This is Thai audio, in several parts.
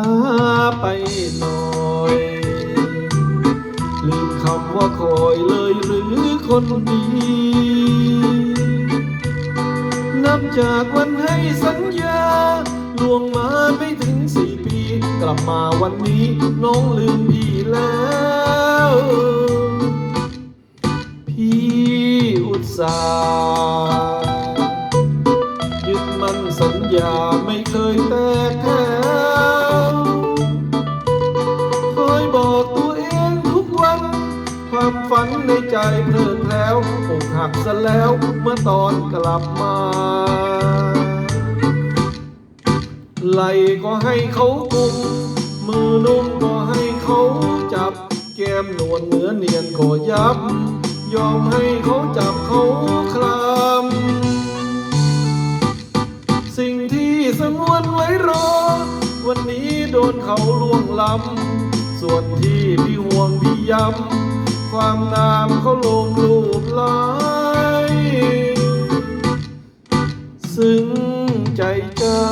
าไปหน่อยลืมคำว่าคอยเลยหรือคนดีนับจากวันให้สัญญาล่วงมาไม่ถึงสี่ปี กลับมาวันนี้น้องลืมพี่แล้ว พี่อุตส่าห์ยึดมั่นสัญญาไม่เคยแตกแถว ความฝันในใจเพลินแล้วอกหักซะแล้วเมื่อตอนกลับมาไหลก็ให้เขากุม มือนุ่มก็ให้เขาจับ แก้มนวลเนื้อเนียนก็ยับ ยอมให้เขาจับเขาคลำสิ่งที่สงวนไว้รอ วันนี้โดนเขาล่วงล้ำส่วนที่พี่ห่วงพี่ย้ำ ความงามเขาลงรูปไล้ซึ้งใจเจ้า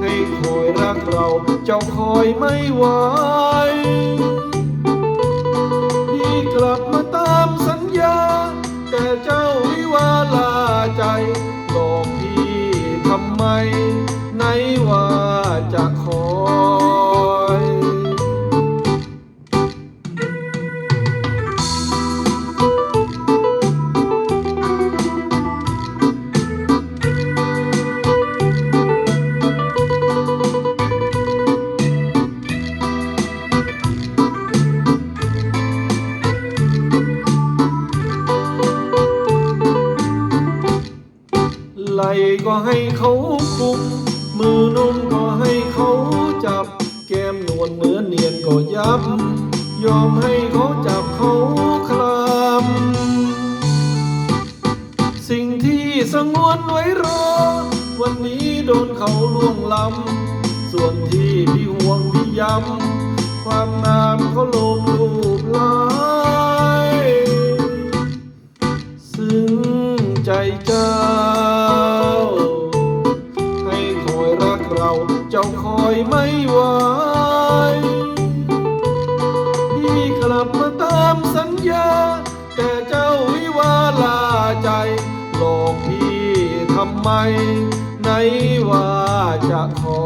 ให้คอยรักเราเจ้าคอยไม่ไหวพี่กลับมาตามสัญญา แต่เจ้าวิวาลาใจหลอกพี่ทำไม ก็ให้เขากุม มือนุ่มก็ให้เขาจับ แก้มนวลเนื้อเนียนก็ยับ ยอมให้เขาจับเขาคลำ สิ่งที่สงวนไว้รอ วันนี้โดนเขาล่วงล้ำ ส่วนที่พี่ห่วงพี่ย้ำ ความงามเขาลง จ้าคอยไม่ไหวพี่กลับมาตามสัญญา แต่เจ้าวิวาลาใจหลอกพี่ทำไม ไหนว่าจะขอ